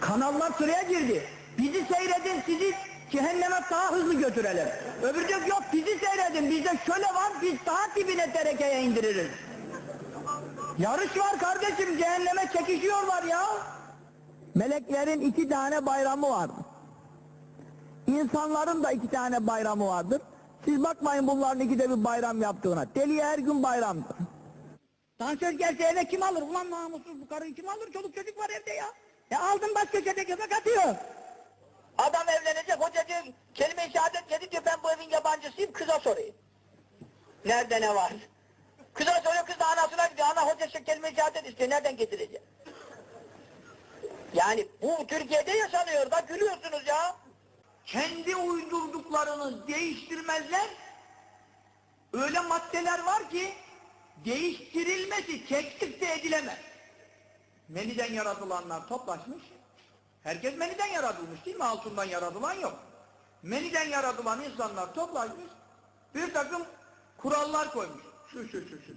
Kanallar sıraya girdi. Bizi seyredin sizi cehenneme daha hızlı götürelim. Öbürü diyor yok bizi seyredin bizde şöyle var biz daha dibine terekeye indiririz. Yarış var kardeşim cehenneme çekişiyorlar ya. Meleklerin iki tane bayramı var. İnsanların da iki tane bayramı vardır. Siz bakmayın bunların ikide bir bayram yaptığına. Deliye her gün bayramdır. Dansöz gelse eve kim alır? Ulan namussuz bu karıyı kim alır? Çoluk çocuk var evde ya. E aldın baş köşede göbek atıyor. Adam evlenecek hoca diyor kelime-i şehadet dedi diyor ben bu evin yabancısıyım kıza sorayım. Nerede ne var? Kıza soruyor kız da anasına gidiyor. Ana hoca şu kelime-i şehadet istiyor nereden getirecek? Yani bu Türkiye'de yaşanıyor da gülüyorsunuz ya. Kendi uydurduklarını değiştirmezler. Öyle maddeler var ki değiştirilmesi teklif de edilemez. Meniden yaratılanlar toplaşmış. Herkes meniden yaratılmış değil mi? Altından yaratılan yok. Meniden yaratılan insanlar toplaşmış. Bir takım kurallar koymuş. Şu şu şu şu.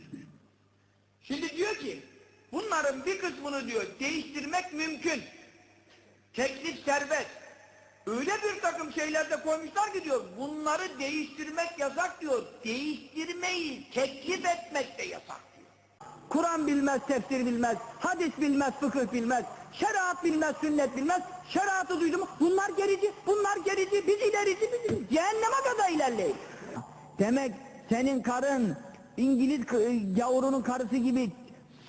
Şimdi diyor ki bunların bir kısmını diyor değiştirmek mümkün. Teklif serbest. Öyle bir takım şeyler de koymuşlar ki diyor bunları değiştirmek yasak diyor. Değiştirmeyi teklif etmek de yasak. Kur'an bilmez, tefsir bilmez, hadis bilmez, fıkıh bilmez, şeriat bilmez, sünnet bilmez, şeriatı duydu mu? Bunlar gerici, bunlar gerici, biz ilerici, biz cehenneme kadar ilerleyin. Demek senin karın İngiliz kı- gavurunun karısı gibi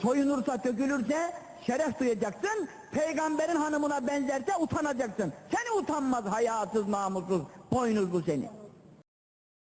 soyunursa, tökülürse şeref duyacaksın, peygamberin hanımına benzerse utanacaksın. Seni utanmaz, hayasız, namussuz, boynuzlu seni.